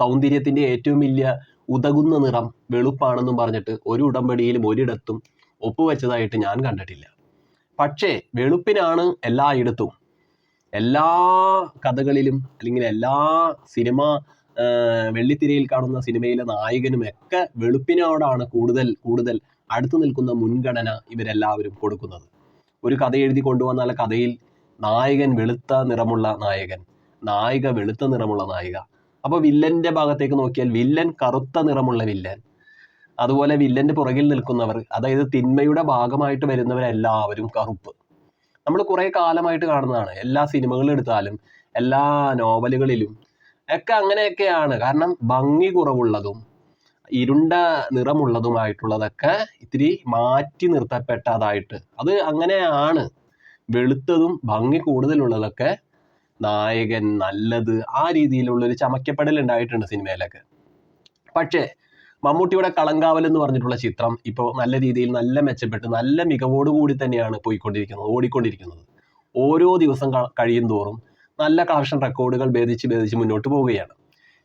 സൗന്ദര്യത്തിന്റെ ഏറ്റവും വലിയ ഉതകുന്ന നിറം വെളുപ്പാണെന്നും പറഞ്ഞിട്ട് ഒരു ഉടമ്പടിയിലും ഒരിടത്തും ഒപ്പുവെച്ചതായിട്ട് ഞാൻ കണ്ടിട്ടില്ല. പക്ഷേ വെളുപ്പിനാണ് എല്ലായിടത്തും എല്ലാ കഥകളിലും അല്ലെങ്കിൽ എല്ലാ സിനിമ വെള്ളിത്തിരയിൽ കാണുന്ന സിനിമയിലെ നായകനും ഒക്കെ വെളുപ്പിനോടാണ് കൂടുതൽ കൂടുതൽ അടുത്തു നിൽക്കുന്ന മുൻഗണന ഇവരെല്ലാവരും കൊടുക്കുന്നത്. ഒരു കഥ എഴുതി കൊണ്ടുവന്നാൽ കഥയിൽ നായകൻ വെളുത്ത നിറമുള്ള നായകൻ നായിക വെളുത്ത നിറമുള്ള നായിക അപ്പോൾ വില്ലന്റെ ഭാഗത്തേക്ക് നോക്കിയാൽ വില്ലൻ കറുത്ത നിറമുള്ള വില്ലൻ. അതുപോലെ വില്ലന്റെ പുറകിൽ നിൽക്കുന്നവർ അതായത് തിന്മയുടെ ഭാഗമായിട്ട് വരുന്നവരെല്ലാവരും കറുപ്പ്. നമ്മൾ കുറേ കാലമായിട്ട് കാണുന്നതാണ്. എല്ലാ സിനിമകളും എടുത്താലും എല്ലാ നോവലുകളിലും ഒക്കെ അങ്ങനെയൊക്കെയാണ്. കാരണം ഭംഗി കുറവുള്ളതും ഇരുണ്ട നിറമുള്ളതുമായിട്ടുള്ളതൊക്കെ ഇത്തിരി മാറ്റി നിർത്തപ്പെട്ടതായിട്ട്. അത് അങ്ങനെയാണ് വെളുത്തതും ഭംഗി കൂടുതലുള്ളതൊക്കെ നായകൻ നല്ലത് ആ രീതിയിലുള്ള ഒരു ചമക്കപ്പെടൽ ഉണ്ടായിട്ടുണ്ട് സിനിമയിലൊക്കെ. പക്ഷേ മമ്മൂട്ടിയുടെ കളങ്കാവൽ എന്ന് പറഞ്ഞിട്ടുള്ള ചിത്രം ഇപ്പോൾ നല്ല രീതിയിൽ നല്ല മെച്ചപ്പെട്ട് നല്ല മികവോടുകൂടി തന്നെയാണ് പോയിക്കൊണ്ടിരിക്കുന്നത് ഓടിക്കൊണ്ടിരിക്കുന്നത്. ഓരോ ദിവസം കഴിയും തോറും നല്ല കളക്ഷൻ റെക്കോർഡുകൾ ഭേദിച്ച് ഭേദിച്ച് മുന്നോട്ട് പോവുകയാണ്.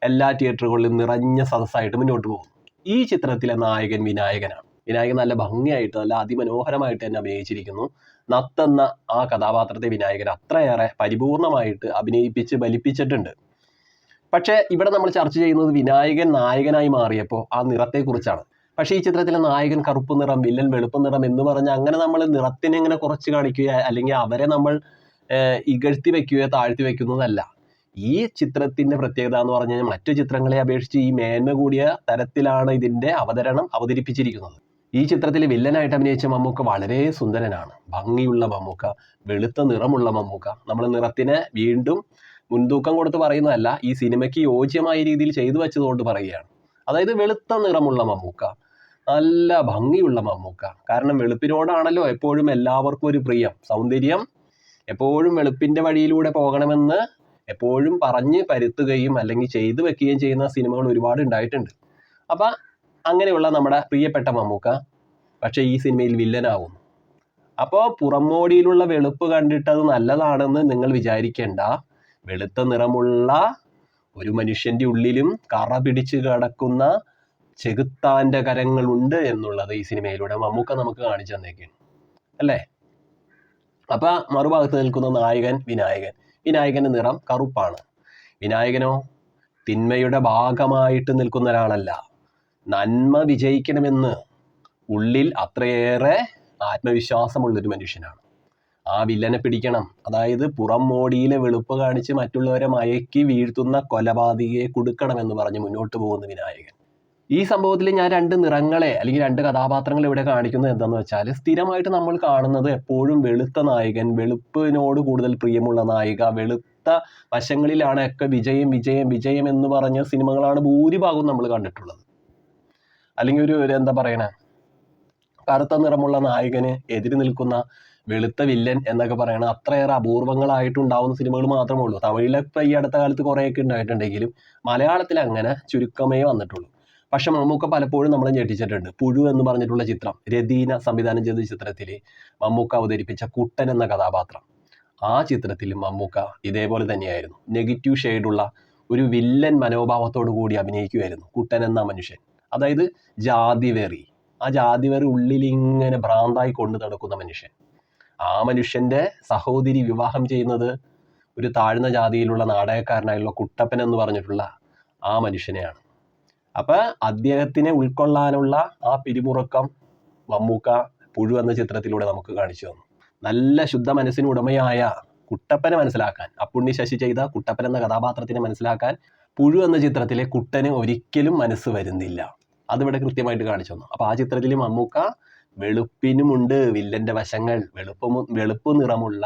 എല്ലാ തിയേറ്ററുകളിലും നിറഞ്ഞ സദസ്സായിട്ട് മുന്നോട്ട് പോകും ഈ ചിത്രത്തിലെ നായകൻ വിനായകനാണ്. വിനായകൻ നല്ല ഭംഗിയായിട്ട് നല്ല അതിമനോഹരമായിട്ട് തന്നെ അഭിനയിച്ചിരിക്കുന്നു. നത്തെന്ന ആ കഥാപാത്രത്തെ വിനായകൻ അത്രയേറെ പരിപൂർണമായിട്ട് അഭിനയിപ്പിച്ച് ബലിപ്പിച്ചിട്ടുണ്ട്. പക്ഷേ ഇവിടെ നമ്മൾ ചർച്ച ചെയ്യുന്നത് വിനായകൻ നായകനായി മാറിയപ്പോൾ ആ നിറത്തെക്കുറിച്ചാണ്. പക്ഷേ ഈ ചിത്രത്തിലെ നായകൻ കറുപ്പ് നിറം വില്ലൻ വെളുപ്പ് നിറം എന്ന് പറഞ്ഞ് അങ്ങനെ നമ്മൾ നിറത്തിനെ ഇങ്ങനെ കുറച്ച് കാണിക്കുക അല്ലെങ്കിൽ അവരെ നമ്മൾ ഇകഴ്ത്തി വെക്കുകയോ താഴ്ത്തി വെക്കുന്നതല്ല. ഈ ചിത്രത്തിന്റെ പ്രത്യേകത എന്ന് പറഞ്ഞാൽ മറ്റു ചിത്രങ്ങളെ അപേക്ഷിച്ച് ഈ മേന്മ കൂടിയ തരത്തിലാണ് ഇതിന്റെ അവതരണം അവതരിപ്പിച്ചിരിക്കുന്നത്. ഈ ചിത്രത്തിൽ വില്ലനായിട്ട് അഭിനയിച്ച മമ്മൂക്ക വളരെ സുന്ദരനാണ്. ഭംഗിയുള്ള മമ്മൂക്ക വെളുത്ത നിറമുള്ള മമ്മൂക്ക. നമ്മൾ നിറത്തിനെ വീണ്ടും മുൻതൂക്കം കൊടുത്ത് പറയുന്നതല്ല ഈ സിനിമയ്ക്ക് യോജ്യമായ രീതിയിൽ ചെയ്തു വെച്ചതുകൊണ്ട് പറയുകയാണ്. അതായത് വെളുത്ത നിറമുള്ള മമ്മൂക്ക നല്ല ഭംഗിയുള്ള മമ്മൂക്ക. കാരണം വെളുപ്പിനോടാണല്ലോ എപ്പോഴും എല്ലാവർക്കും ഒരു പ്രിയം സൗന്ദര്യം എപ്പോഴും വെളുപ്പിന്റെ വഴിയിലൂടെ പോകണമെന്ന് എപ്പോഴും പറഞ്ഞ് പരുത്തുകയും അല്ലെങ്കിൽ ചെയ്തു വെക്കുകയും ചെയ്യുന്ന സിനിമകൾ ഒരുപാട് ഉണ്ടായിട്ടുണ്ട്. അപ്പം അങ്ങനെയുള്ള നമ്മുടെ പ്രിയപ്പെട്ട മമ്മൂക്ക പക്ഷേ ഈ സിനിമയിൽ വില്ലനാവുന്നു. അപ്പോൾ പുറമോടിയിലുള്ള വെളുപ്പ് കണ്ടിട്ട് അത് നല്ലതാണെന്ന് നിങ്ങൾ വിചാരിക്കേണ്ട. വെളുത്ത നിറമുള്ള ഒരു മനുഷ്യന്റെ ഉള്ളിലും കറ പിടിച്ച് കിടക്കുന്ന ചെകുത്താന്റെ കരങ്ങളുണ്ട് എന്നുള്ളത് ഈ സിനിമയിലൂടെ മമ്മൂക്ക നമുക്ക് കാണിച്ചു തന്നേക്കാണ് അല്ലേ? അപ്പൊ മറുഭാഗത്ത് നിൽക്കുന്ന നായകൻ വിനായകൻ. വിനായകന്റെ നിറം കറുപ്പാണ്. വിനായകനോ തിന്മയുടെ ഭാഗമായിട്ട് നിൽക്കുന്ന ഒരാളല്ല. നന്മ വിജയിക്കണമെന്ന് ഉള്ളിൽ അത്രയേറെ ആത്മവിശ്വാസമുള്ളൊരു മനുഷ്യനാണ്. ആ വില്ലനെ പിടിക്കണം. അതായത് പുറം മോടിയിലെ വെളുപ്പ് കാണിച്ച് മറ്റുള്ളവരെ മയക്കി വീഴ്ത്തുന്ന കൊലപാതകയെ കൊടുക്കണമെന്ന് പറഞ്ഞ് മുന്നോട്ട് പോകുന്ന വിനായകൻ. ഈ സംഭവത്തിൽ ഞാൻ രണ്ട് നിറങ്ങളെ അല്ലെങ്കിൽ രണ്ട് കഥാപാത്രങ്ങളെ ഇവിടെ കാണിക്കുന്നത് എന്താന്ന് വെച്ചാൽ സ്ഥിരമായിട്ട് നമ്മൾ കാണുന്നത് എപ്പോഴും വെളുത്ത നായകൻ വെളുപ്പിനോട് കൂടുതൽ പ്രിയമുള്ള നായിക വെളുത്ത വശങ്ങളിലാണ് ഒക്കെ വിജയം വിജയം വിജയം എന്ന് പറഞ്ഞ സിനിമകളാണ് ഭൂരിഭാഗവും നമ്മൾ കണ്ടിട്ടുള്ളത്. അല്ലെങ്കിൽ ഒരു ഒരു എന്താ പറയണേ? കറുത്ത നിറമുള്ള നായകന് എതിര് നിൽക്കുന്ന വെളുത്ത വില്ലൻ എന്നൊക്കെ പറയണ അത്രയേറെ അപൂർവങ്ങളായിട്ട് ഉണ്ടാവുന്ന സിനിമകൾ മാത്രമേ ഉള്ളൂ. തമിഴിലൊക്കെ ഈ അടുത്ത കാലത്ത് കുറേയൊക്കെ ഉണ്ടായിട്ടുണ്ടെങ്കിലും മലയാളത്തിൽ അങ്ങനെ ചുരുക്കമേ വന്നിട്ടുള്ളൂ. പക്ഷെ മമ്മൂക്ക പലപ്പോഴും നമ്മളെ ഞെട്ടിച്ചിട്ടുണ്ട്. പുഴു എന്ന് പറഞ്ഞിട്ടുള്ള ചിത്രം രതീന സംവിധാനം ചെയ്ത ചിത്രത്തിൽ മമ്മൂക്ക അവതരിപ്പിച്ച കുട്ടൻ എന്ന കഥാപാത്രം. ആ ചിത്രത്തിൽ മമ്മൂക്ക ഇതേപോലെ തന്നെയായിരുന്നു. നെഗറ്റീവ് ഷെയ്ഡുള്ള ഒരു വില്ലൻ മനോഭാവത്തോടു കൂടി അഭിനയിക്കുമായിരുന്നു കുട്ടൻ എന്ന മനുഷ്യൻ. അതായത് ജാതിവെറി. ആ ജാതിവെറി ഉള്ളിൽ ഇങ്ങനെ ഭ്രാന്തായി കൊണ്ട് നടക്കുന്ന മനുഷ്യൻ. ആ മനുഷ്യന്റെ സഹോദരി വിവാഹം ചെയ്യുന്നത് ഒരു താഴ്ന്ന ജാതിയിലുള്ള നാടകക്കാരനായുള്ള കുട്ടപ്പൻ എന്ന് പറഞ്ഞിട്ടുള്ള ആ മനുഷ്യനെയാണ്. അപ്പൊ അദ്ദേഹത്തിനെ ഉൾക്കൊള്ളാനുള്ള ആ പിരിമുറുക്കം മമ്മൂക്ക പുഴു എന്ന ചിത്രത്തിലൂടെ നമുക്ക് കാണിച്ചു തന്നു. നല്ല ശുദ്ധ മനസ്സിന് ഉടമയായ കുട്ടപ്പനെ മനസ്സിലാക്കാൻ അപ്പുണ്ണി ശശി ചെയ്ത കുട്ടപ്പൻ എന്ന കഥാപാത്രത്തിനെ മനസ്സിലാക്കാൻ പുഴു എന്ന ചിത്രത്തിലെ കുട്ടന് ഒരിക്കലും മനസ്സ് വരുന്നില്ല. അതിവിടെ കൃത്യമായിട്ട് കാണിച്ചു തന്നു. അപ്പൊ ആ ചിത്രത്തിൽ മമ്മൂക്ക വെളുപ്പിനുമുണ്ട് വില്ലന്റെ വശങ്ങൾ വെളുപ്പും വെളുപ്പ് നിറമുള്ള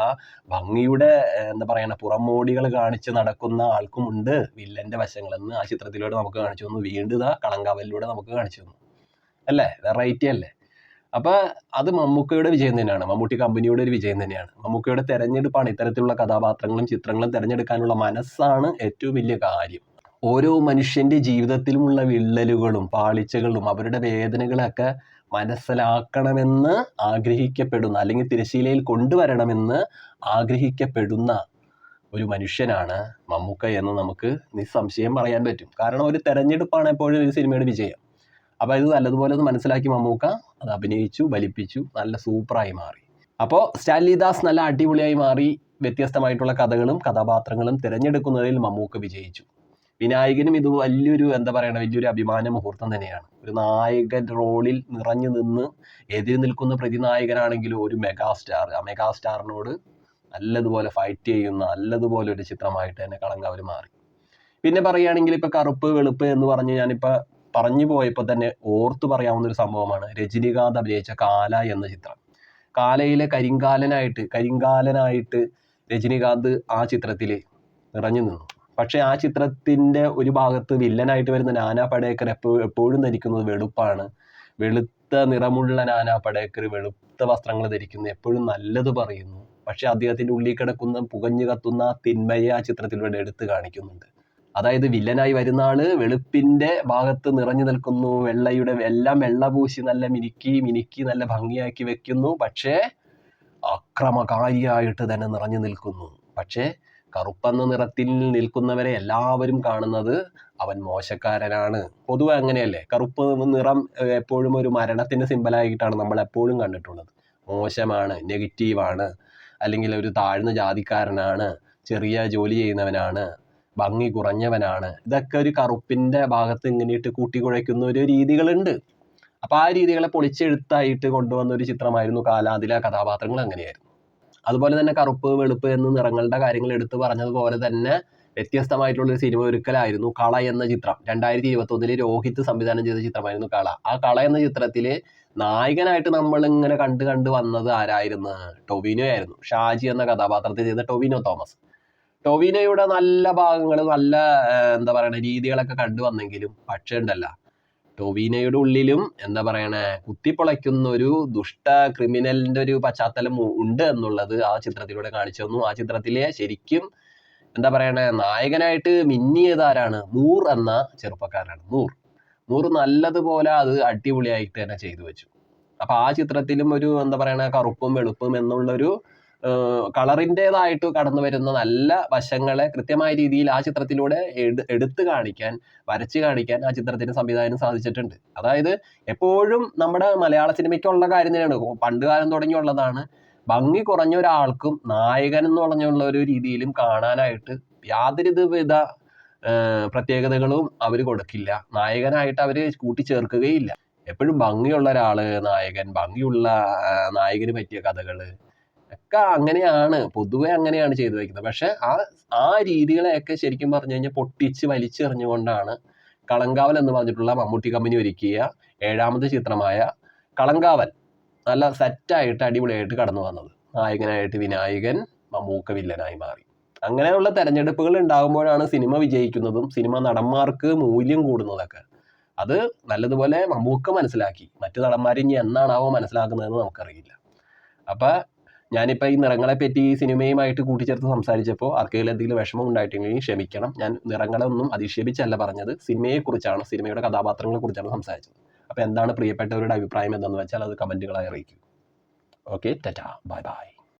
ഭംഗിയുടെ എന്താ പറയണ പുറമോടികൾ കാണിച്ച് നടക്കുന്ന ആൾക്കുമുണ്ട് വില്ലന്റെ വശങ്ങൾ എന്ന് ആ ചിത്രത്തിലൂടെ നമുക്ക് കാണിച്ചു തന്നു. വീണ്ടും ഇതാ കളങ്കാവലിലൂടെ നമുക്ക് കാണിച്ചു തന്നു. അല്ലേ? വെറൈറ്റി അല്ലേ? അപ്പൊ അത് മമ്മൂക്കയുടെ വിജയം തന്നെയാണ്. മമ്മൂട്ടി കമ്പനിയുടെ ഒരു വിജയം തന്നെയാണ്. മമ്മൂക്കയുടെ തെരഞ്ഞെടുപ്പാണ്. ഇത്തരത്തിലുള്ള കഥാപാത്രങ്ങളും ചിത്രങ്ങളും തിരഞ്ഞെടുക്കാനുള്ള മനസ്സാണ് ഏറ്റവും വലിയ കാര്യം. ഓരോ മനുഷ്യന്റെ ജീവിതത്തിലുമുള്ള വിള്ളലുകളും പാളിച്ചകളും അവരുടെ വേദനകളൊക്കെ മനസ്സിലാക്കണമെന്ന് ആഗ്രഹിക്കപ്പെടുന്ന അല്ലെങ്കിൽ തിരശീലയിൽ കൊണ്ടുവരണമെന്ന് ആഗ്രഹിക്കപ്പെടുന്ന ഒരു മനുഷ്യനാണ് മമ്മൂക്ക എന്ന് നമുക്ക് നിസ്സംശയം പറയാൻ പറ്റും. കാരണം ഒരു തെരഞ്ഞെടുപ്പാണ് എപ്പോഴും ഒരു സിനിമയുടെ വിജയം. അപ്പോൾ ഇത് നല്ലതുപോലെ ഒന്ന് മനസ്സിലാക്കി മമ്മൂക്ക. അത് അഭിനയിച്ചു വലിപ്പിച്ചു നല്ല സൂപ്പറായി മാറി. അപ്പോൾ സ്റ്റാലിദാസ് നല്ല അടിപൊളിയായി മാറി. വ്യത്യസ്തമായിട്ടുള്ള കഥകളും കഥാപാത്രങ്ങളും തിരഞ്ഞെടുക്കുന്നതിൽ മമ്മൂക്ക വിജയിച്ചു. വിനായകനും ഇത് വലിയൊരു എന്താ പറയണ വലിയൊരു അഭിമാന മുഹൂർത്തം തന്നെയാണ്. ഒരു നായകൻ റോളിൽ നിറഞ്ഞു നിന്ന് എതിര് നിൽക്കുന്ന പ്രതിനായകനാണെങ്കിലും ഒരു മെഗാസ്റ്റാർ. ആ മെഗാസ്റ്റാറിനോട് നല്ലതുപോലെ ഫൈറ്റ് ചെയ്യുന്ന നല്ലതുപോലെ ഒരു ചിത്രമായിട്ട് തന്നെ കളങ്കാവൽ മാറി. പിന്നെ പറയുകയാണെങ്കിൽ ഇപ്പൊ കറുപ്പ് വെളുപ്പ് എന്ന് പറഞ്ഞ് ഞാനിപ്പോ പറഞ്ഞു പോയപ്പോൾ തന്നെ ഓർത്തു പറയാവുന്ന ഒരു സംഭവമാണ് രജനികാന്ത് അഭിനയിച്ച കാല എന്ന ചിത്രം. കാലയിലെ കരിങ്കാലനായിട്ട് കരിങ്കാലനായിട്ട് രജനികാന്ത് ആ ചിത്രത്തിൽ നിറഞ്ഞു നിന്നു. പക്ഷെ ആ ചിത്രത്തിന്റെ ഒരു ഭാഗത്ത് വില്ലനായിട്ട് വരുന്ന നാനാ പടേക്കർ എപ്പോ എപ്പോഴും ധരിക്കുന്നത് വെളുപ്പാണ്. വെളുത്ത നിറമുള്ള നാനാ പടേക്കർ വെളുത്ത വസ്ത്രങ്ങൾ ധരിക്കുന്നു എപ്പോഴും നല്ലത് പറയുന്നു. പക്ഷെ അദ്ദേഹത്തിന്റെ ഉള്ളിൽ കിടക്കുന്ന പുകഞ്ഞു കത്തുന്ന തിന്മയെ ആ ചിത്രത്തിലൂടെ എടുത്തു കാണിക്കുന്നുണ്ട്. അതായത് വില്ലനായി വരുന്ന ആൾ വെളുപ്പിന്റെ ഭാഗത്ത് നിറഞ്ഞു നിൽക്കുന്നു വെള്ളയുടെ എല്ലാം വെള്ള പൂശി നല്ല മിനുക്കി മിനുക്കി നല്ല ഭംഗിയാക്കി വെക്കുന്നു. പക്ഷേ അക്രമകാരിയായിട്ട് തന്നെ നിറഞ്ഞു നിൽക്കുന്നു. പക്ഷേ കറുപ്പെന്ന നിറത്തിൽ നിൽക്കുന്നവരെ എല്ലാവരും കാണുന്നത് അവൻ മോശക്കാരനാണ്. പൊതുവെ അങ്ങനെയല്ലേ? കറുപ്പ് നിറം എപ്പോഴും ഒരു മരണത്തിന്റെ സിമ്പലായിട്ടാണ് നമ്മൾ എപ്പോഴും കണ്ടിട്ടുള്ളത്. മോശമാണ് നെഗറ്റീവാണ് അല്ലെങ്കിൽ ഒരു താഴ്ന്ന ജാതിക്കാരനാണ് ചെറിയ ജോലി ചെയ്യുന്നവനാണ് ഭംഗി കുറഞ്ഞവനാണ്. ഇതൊക്കെ ഒരു കറുപ്പിന്റെ ഭാഗത്ത് ഇങ്ങനെയിട്ട് കൂട്ടിക്കുഴയ്ക്കുന്ന ഒരു രീതികളുണ്ട്. അപ്പോൾ ആ രീതികളെ പൊളിച്ചെഴുത്തായിട്ട് കൊണ്ടുവന്ന ഒരു ചിത്രമായിരുന്നു കാലാതിലെ കഥാപാത്രങ്ങൾ അങ്ങനെയായിരുന്നു. അതുപോലെ തന്നെ കറുപ്പ് വെളുപ്പ് എന്ന നിറങ്ങളുടെ കാര്യങ്ങൾ എടുത്തു പറഞ്ഞതുപോലെ തന്നെ വ്യത്യസ്തമായിട്ടുള്ള ഒരു സിനിമ ഒരുക്കലായിരുന്നു കള എന്ന ചിത്രം. രണ്ടായിരത്തി ഇരുപത്തി ഒന്നിൽ രോഹിത് സംവിധാനം ചെയ്ത ചിത്രമായിരുന്നു കള. ആ കള എന്ന ചിത്രത്തിൽ നായകനായിട്ട് നമ്മൾ ഇങ്ങനെ കണ്ട് കണ്ട് വന്നത് ആരായിരുന്നു? ടൊവിനോ ആയിരുന്നു. ഷാജി എന്ന കഥാപാത്രത്തിൽ ചെയ്ത ടൊവിനോ തോമസ്. ടൊവിനോയുടെ നല്ല ഭാഗങ്ങൾ നല്ല എന്താ പറയുക രീതികളൊക്കെ കണ്ടു വന്നെങ്കിലും പക്ഷേ ഉണ്ടല്ല. ടൊവിനോയുടെ ഉള്ളിലും എന്താ പറയണേ കുത്തിപ്പൊളയ്ക്കുന്ന ഒരു ദുഷ്ട ക്രിമിനലിന്റെ ഒരു പശ്ചാത്തലം ഉണ്ട് എന്നുള്ളത് ആ ചിത്രത്തിലൂടെ കാണിച്ചു തന്നു. ആ ചിത്രത്തിലെ ശരിക്കും എന്താ പറയണേ നായകനായിട്ട് മിന്നിയത് ആരാണ് നൂർ എന്ന ചെറുപ്പക്കാരനാണ്. നൂർ. നൂർ നല്ലതുപോലെ അത് അടിപൊളിയായിട്ട് തന്നെ ചെയ്തു വെച്ചു. അപ്പൊ ആ ചിത്രത്തിലും ഒരു എന്താ പറയണ കറുപ്പും വെളുപ്പും എന്നുള്ളൊരു കളറിന്റെതായിട്ട് കടന്നു വരുന്ന നല്ല വശങ്ങളെ കൃത്യമായ രീതിയിൽ ആ ചിത്രത്തിലൂടെ എടു എടുത്തു കാണിക്കാൻ വരച്ചു കാണിക്കാൻ ആ ചിത്രത്തിന് സംവിധാനം സാധിച്ചിട്ടുണ്ട്. അതായത് എപ്പോഴും നമ്മുടെ മലയാള സിനിമയ്ക്കുള്ള കാര്യം തന്നെയാണ് പണ്ട് കാലം തുടങ്ങിയുള്ളതാണ്. ഭംഗി കുറഞ്ഞ ഒരാൾക്കും നായകൻ എന്ന് പറഞ്ഞുള്ള ഒരു രീതിയിലും കാണാനായിട്ട് യാതൊരു വിധ ഏഹ് പ്രത്യേകതകളും അവർ കൊടുക്കില്ല. നായകനായിട്ട് അവർ കൂട്ടിച്ചേർക്കുകയില്ല. എപ്പോഴും ഭംഗിയുള്ള ഒരാൾ നായകൻ. ഭംഗിയുള്ള നായകന് പറ്റിയ കഥകൾ. ഒക്കെ അങ്ങനെയാണ് പൊതുവെ അങ്ങനെയാണ് ചെയ്തു വെക്കുന്നത്. പക്ഷെ ആ ആ രീതികളെയൊക്കെ ശരിക്കും പറഞ്ഞു കഴിഞ്ഞാൽ പൊട്ടിച്ച് വലിച്ചെറിഞ്ഞുകൊണ്ടാണ് കളങ്കാവൽ എന്ന് പറഞ്ഞിട്ടുള്ള മമ്മൂട്ടി കമ്പനി ഒരുക്കിയ ഏഴാമത്തെ ചിത്രമായ കളങ്കാവൽ. നല്ല സെറ്റായിട്ട് അടിപൊളിയായിട്ട് കടന്നു വന്നത്. നായകനായിട്ട് വിനായകൻ മമ്മൂക്ക വില്ലനായി മാറി. അങ്ങനെയുള്ള തെരഞ്ഞെടുപ്പുകൾ ഉണ്ടാകുമ്പോഴാണ് സിനിമ വിജയിക്കുന്നതും സിനിമ നടന്മാർക്ക് മൂല്യം കൂടുന്നതൊക്കെ. അത് നല്ലതുപോലെ മമ്മൂക്ക മനസ്സിലാക്കി. മറ്റു നടന്മാർ ഇനി എന്നാണാവോ മനസ്സിലാക്കുന്നതെന്ന് നമുക്കറിയില്ല. അപ്പൊ ഞാനിപ്പോൾ ഈ നിറങ്ങളെ പറ്റി ഈ സിനിമയുമായിട്ട് കൂട്ടിച്ചേർത്ത് സംസാരിച്ചപ്പോൾ ആർക്കെങ്കിലും എന്തെങ്കിലും വിഷമം ഉണ്ടായിട്ടുണ്ടെങ്കിൽ ക്ഷമിക്കണം. ഞാൻ നിറങ്ങളൊന്നും അധിക്ഷേപിച്ചല്ല പറഞ്ഞത്. സിനിമയെക്കുറിച്ചാണ് സിനിമയുടെ കഥാപാത്രങ്ങളെ കുറിച്ചാണ് സംസാരിച്ചത്. അപ്പോൾ എന്താണ് പ്രിയപ്പെട്ടവരുടെ അഭിപ്രായം എന്താണെന്ന് വെച്ചാൽ അത് കമന്റുകളായി അറിയിക്കും. Okay tata. Bye bye.